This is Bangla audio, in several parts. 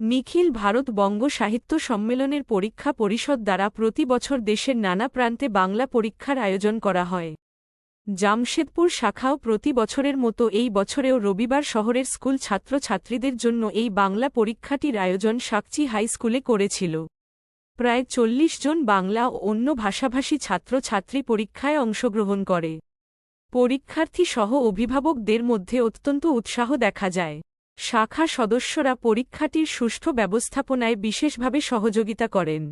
নিখিল ভারত বঙ্গ সাহিত্য সম্মেলনের পরীক্ষা পরিষদ দ্বারা প্রতি বছর দেশের নানা প্রান্তে বাংলা পরীক্ষার আয়োজন করা হয়। জামশেদপুর শাখাও প্রতি বছরের মতো এই বছরেও রবিবার শহরের স্কুল ছাত্রছাত্রীদের জন্য এই বাংলা পরীক্ষাটির আয়োজন সাকচি হাই স্কুলে করেছিল। প্রায় চল্লিশ জন বাংলা ও অন্য ভাষাভাষী ছাত্রছাত্রী পরীক্ষায় অংশগ্রহণ করে। পরীক্ষার্থী সহ অভিভাবকদের মধ্যে অত্যন্ত উৎসাহ দেখা যায়। শাখা সদস্যরা পরীক্ষাটির সুষ্ঠু ব্যবস্থাপনায় বিশেষভাবে সহযোগিতা করেন।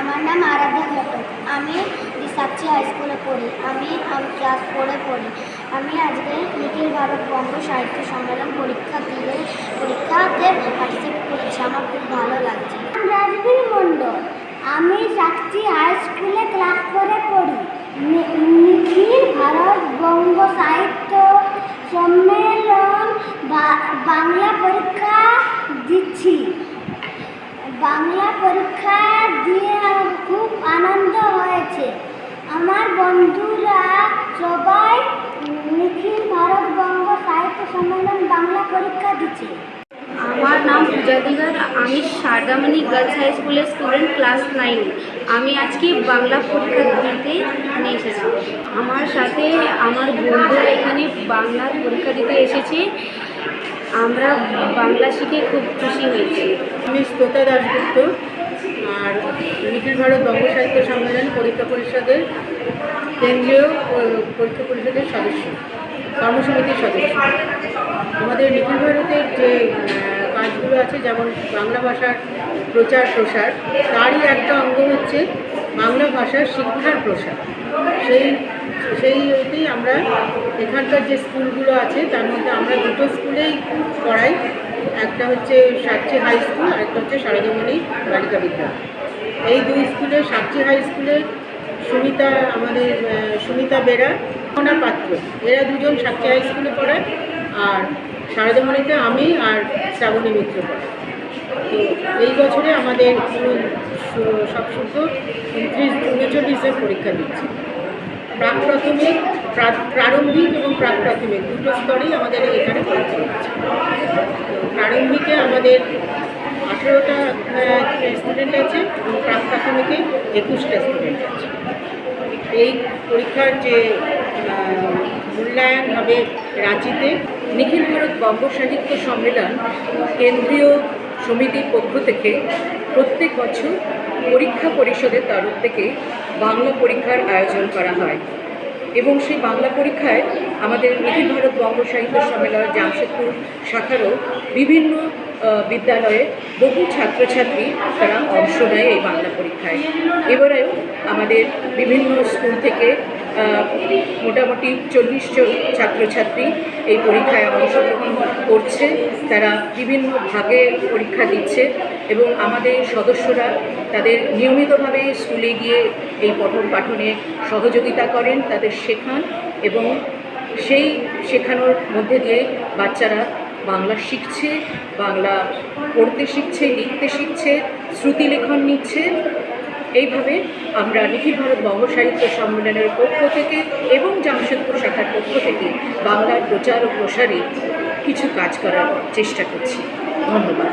আমার নাম আরাধ্যা ঘটক। আমি সাচ্চি হাই স্কুলে পড়ি। আমি ক্লাস ফোরে পড়ি। আমি আজকে নিখিল ভারত বঙ্গ সাহিত্য সম্মেলন পরীক্ষা দিয়ে পরীক্ষাতে পার্টিসিপেট করেছি, আমার খুব ভালো লাগছে। রাজবীর মণ্ডল। আমি সাচ্চি হাই স্কুলে ক্লাস করে পড়ি। নিখিল ভারত বঙ্গ সাহিত্য সম্মেলন বাংলা পরীক্ষা দিচ্ছি। বাংলা পরীক্ষা দিয়ে আমার খুব আনন্দ হয়েছে আমার বন্ধুরা সবাই নিখিল ভারত বঙ্গ সাহিত্য সম্মেলন বাংলা পরীক্ষা দিচ্ছে আমার নাম পূজা দিগার আমি সারদামণি গার্লস হাই স্কুলের স্টুডেন্ট ক্লাস নাইন আমি আজকে বাংলা পরীক্ষা দিতে নিয়ে এসেছি। আমার সাথে আমার বন্ধুরা এখানে বাংলার পরীক্ষা দিতে এসেছে। আমরা বাংলা শিখে খুব খুশি হয়েছি। আমি শ্রোতা দাশগুপ্ত, আর নিখিল ভারত বঙ্গ সাহিত্য সম্মেলন পরীক্ষা পরিষদের কেন্দ্রীয় পরীক্ষা পরিষদের সদস্য, কর্মসমিতির সদস্য। আমাদের নিখিল ভারতের যে কাজগুলো আছে, যেমন বাংলা ভাষার প্রচার, প্রসার। তারই একটা অঙ্গ হচ্ছে বাংলা ভাষার শিক্ষার প্রসার। সেই সেই ইয়েতেই আমরা এখানকার যে স্কুলগুলো আছে, তার মধ্যে আমরা দুটো স্কুলেই পড়াই। একটা হচ্ছে সাতচি হাই স্কুল আর একটা হচ্ছে শারদামণি বালিকা বিদ্যালয়। এই দুই স্কুলে সাতচি হাই স্কুলে সুমিতা, আমাদের সুমিতা বেরা মোনা পাত্র। এরা দুজন সাতচি হাই স্কুলে পড়ায়। আর শারদামণিতে আমি আর শ্রাবণী মিত্র তো এই বছরে আমাদের সব শুদ্ধ উনত্রিশ উনচল্লিশের পরীক্ষা দিচ্ছি। প্রাক প্রাথমিক প্রা- প্রারম্ভিক এবং প্রাক প্রাথমিক দুটো স্তরেই আমাদের এখানে পরীক্ষা হচ্ছে তো প্রারম্ভিকে আমাদের আঠেরোটা স্টুডেন্ট আছে এবং প্রাক প্রাথমিকে একুশটা স্টুডেন্ট আছে। এই পরীক্ষার যে মূল্যায়ন হবে রাঁচিতে। নিখিল ভারত বঙ্গ সাহিত্য সম্মেলন কেন্দ্রীয় সমিতির পক্ষ থেকে প্রত্যেক বছর পরীক্ষা পরিষদের তরফ থেকে বাংলা পরীক্ষার আয়োজন করা হয়। এবং সেই বাংলা পরীক্ষায় আমাদের নিখিল ভারত বঙ্গ সাহিত্য সম্মেলন, জামশেদপুর শাখারও বিভিন্ন বিদ্যালয়ে বহু ছাত্রছাত্রী তারা অংশ নেয় এই বাংলা পরীক্ষায়। এবারেও আমাদের বিভিন্ন স্কুল থেকে মোটামুটি চল্লিশ জন ছাত্রছাত্রী এই পরীক্ষায় অংশগ্রহণ করছে। তারা বিভিন্ন ভাগে পরীক্ষা দিচ্ছে এবং আমাদের সদস্যরা তাদের নিয়মিতভাবে স্কুলে গিয়ে এই পঠন পাঠনে সহযোগিতা করেন, তাদের শেখান এবং সেই শেখানোর মধ্যে দিয়ে বাচ্চারা বাংলা শিখছে, বাংলা পড়তে শিখছে, লিখতে শিখছে, শ্রুতিলেখন নিচ্ছে এইভাবে আমরা নিখিল ভারত বঙ্গ সাহিত্য সম্মেলনের পক্ষ থেকে এবং জামশেদপুর শাখার পক্ষ থেকে বাংলার প্রচার ও প্রসারে কিছু কাজ করার চেষ্টা করছি। ধন্যবাদ।